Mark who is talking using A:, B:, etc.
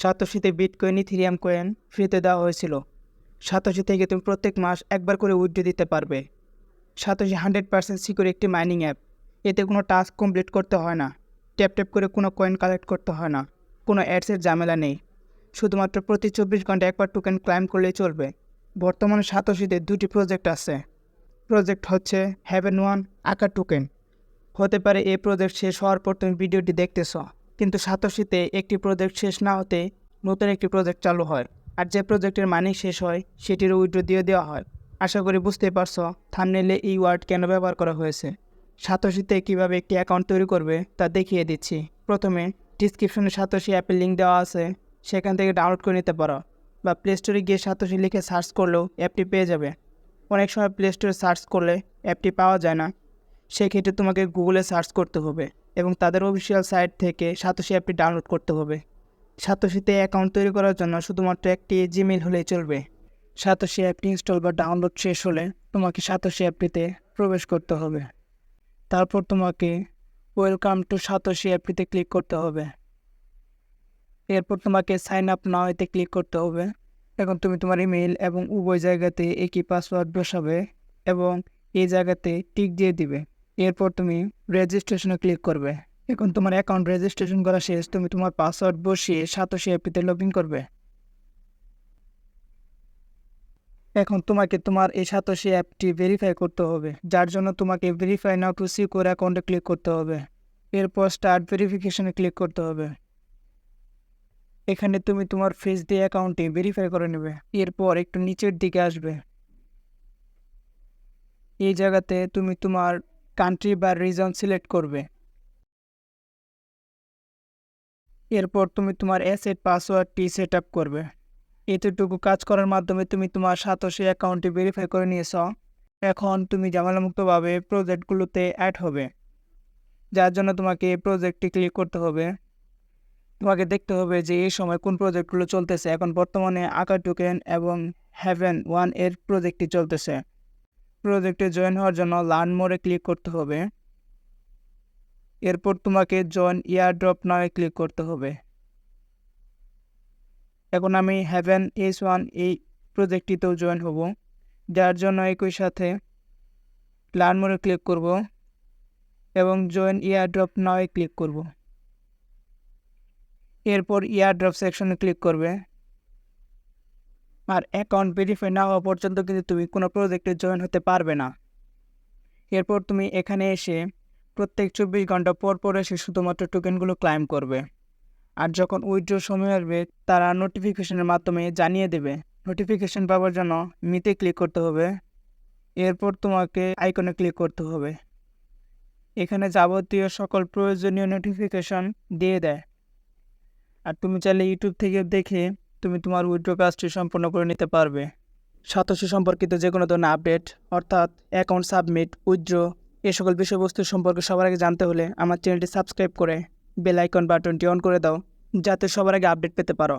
A: সাতোশিতে bitcoin ethereum coin ফ্রিতে দেওয়া হয়েছিল। সাতোশি থেকে তুমি প্রত্যেক মাস একবার করে উইথড্র দিতে পারবে। সাতোশি হান্ড্রেড পার্সেন্ট সিকিউর একটি মাইনিং অ্যাপ এতে কোনো টাস্ক কমপ্লিট করতে হয় না। ট্যাপ ট্যাপ করে কোনো কয়েন কালেক্ট করতে হয় না। কোনো অ্যাডসের ঝামেলা নেই। শুধুমাত্র প্রতি চব্বিশ ঘণ্টা একবার টোকেন ক্লাইম করলেই চলবে। বর্তমানে সাতোশিতে দুটি প্রজেক্ট আছে। প্রজেক্ট হচ্ছে হ্যাভেন ওয়ান আঁকা টোকেন হতে পারে এই প্রজেক্ট শেষ হওয়ার পর তুমি ভিডিওটি দেখতেছ। কিন্তু সাতোশিতে একটি প্রজেক্ট শেষ না হতে নতুন একটি প্রজেক্ট চালু হয়। আর যে প্রজেক্টের মানি শেষ হয় সেটির উইড্রো দিয়ে দেওয়া হয়। আশা করি বুঝতে পারছ থামনেলে এই ওয়ার্ড কেন ব্যবহার করা হয়েছে। সাতোশিতে কীভাবে একটি অ্যাকাউন্ট তৈরি করবে তা দেখিয়ে দিচ্ছি। প্রথমে ডিসক্রিপশনে সাতোশি অ্যাপের লিঙ্ক দেওয়া আছে। সেখান থেকে ডাউনলোড করে নিতে পারো বা প্লে স্টোরে গিয়ে সাতোশি লিখে সার্চ করলেও অ্যাপটি পেয়ে যাবে। অনেক সময় প্লে স্টোরে সার্চ করলে অ্যাপটি পাওয়া যায় না। সেক্ষেত্রে তোমাকে গুগলে সার্চ করতে হবে। এবং তাদের অফিসিয়াল সাইট থেকে সাতোশি অ্যাপটি ডাউনলোড করতে হবে। সাতোশিতে অ্যাকাউন্ট তৈরি করার জন্য শুধুমাত্র একটি জিমেল হলেই চলবে। সাতোশি অ্যাপটি ইনস্টল বা ডাউনলোড শেষ হলে তোমাকে সাতোশি অ্যাপটিতে প্রবেশ করতে হবে। তারপর তোমাকে ওয়েলকাম টু সাতোশি অ্যাপটিতে ক্লিক করতে হবে। এরপর তোমাকে সাইন আপ নাও এতে ক্লিক করতে হবে। এখন তুমি তোমার ইমেল এবং উভয় জায়গাতে একই পাসওয়ার্ড বসাবে এবং এই জায়গাতে টিক দিয়ে দিবে। এরপর তুমি রেজিস্ট্রেশনে ক্লিক করবে। এখন তোমার অ্যাকাউন্ট রেজিস্ট্রেশন করা শেষ, তুমি তোমার পাসওয়ার্ড বসিয়ে সাতোশি অ্যাপটিতে লগ ইন করবে। এখন তোমাকে তোমার এই সাতোশি অ্যাপটি ভেরিফাই করতে হবে, যার জন্য তোমাকে ভেরিফাই নাও টু সিকিউর অ্যাকাউন্টে ক্লিক করতে হবে। এরপর স্টার্ট ভেরিফিকেশনে ক্লিক করতে হবে। এখানে তুমি তোমার ফেস দিয়ে অ্যাকাউন্টটি ভেরিফাই করে নেবে, এরপর একটু নিচের দিকে আসবে। এই জায়গাতে তুমি তোমার কান্ট্রি বা রিজন সিলেক্ট করবে। এরপর তুমি তোমার অ্যাসেট পাসওয়ার্ডটি সেট আপ করবে। এতটুকু কাজ করার মাধ্যমে তুমি তোমার সাতশি অ্যাকাউন্টটি ভেরিফাই করে নিয়েছ। এখন তুমি ঝামেলামুক্তভাবে প্রজেক্টগুলোতে অ্যাড হবে। যার জন্য তোমাকে প্রজেক্টটি ক্লিক করতে হবে। তোমাকে দেখতে হবে যে এই সময় কোন প্রজেক্টগুলো চলতেছে। এখন বর্তমানে আঁকা টোকেন এবং হ্যাভেন ওয়ানের প্রজেক্টটি চলতেছে। প্রজেক্টে জয়েন হওয়ার জন্য লার্ন মোড়ে ক্লিক করতে হবে। এরপর তোমাকে জয়েন ইয়ার ড্রপ নামে ক্লিক করতে হবে। এখন আমি হ্যাভেন এস ওয়ান এই প্রজেক্টটিতেও জয়েন হব। যার জন্য একই সাথে লার্ন মোড়ে ক্লিক করব এবং জয়েন ইয়ার ড্রপ নাওয়ে ক্লিক করব। এরপর ইয়ার ড্রপ সেকশনে ক্লিক করবে। আর অ্যাকাউন্ট ভেরিফাই না হওয়া পর্যন্ত কিন্তু তুমি কোনো প্রজেক্টে জয়েন হতে পারবে না। এরপর তুমি এখানে এসে প্রত্যেক চব্বিশ ঘণ্টা পর পর এসে শুধুমাত্র টোকেনগুলো ক্লাইম করবে। আর যখন উইথড্র সময় আসবে, তারা নোটিফিকেশনের মাধ্যমে জানিয়ে দেবে। নোটিফিকেশন পাওয়ার জন্য মিতে ক্লিক করতে হবে। এরপর তোমাকে আইকনে ক্লিক করতে হবে। এখানে যাবতীয় সকল প্রয়োজনীয় নোটিফিকেশন দিয়ে দেয়। আর তুমি চাইলে ইউটিউব থেকে দেখে তুমি তোমার উইড্রো কাজটি সম্পূর্ণ করে নিতে পারবে। সাতশি সম্পর্কিত যে কোনো ধরনের আপডেট, অর্থাৎ অ্যাকাউন্ট সাবমিট উইড্রো এ সকল বিষয়বস্তু সম্পর্কে সবার আগে জানতে হলে আমার চ্যানেলটি সাবস্ক্রাইব করে বেল আইকন বাটনটি অন করে দাও, যাতে সবার আগে আপডেট পেতে পারো।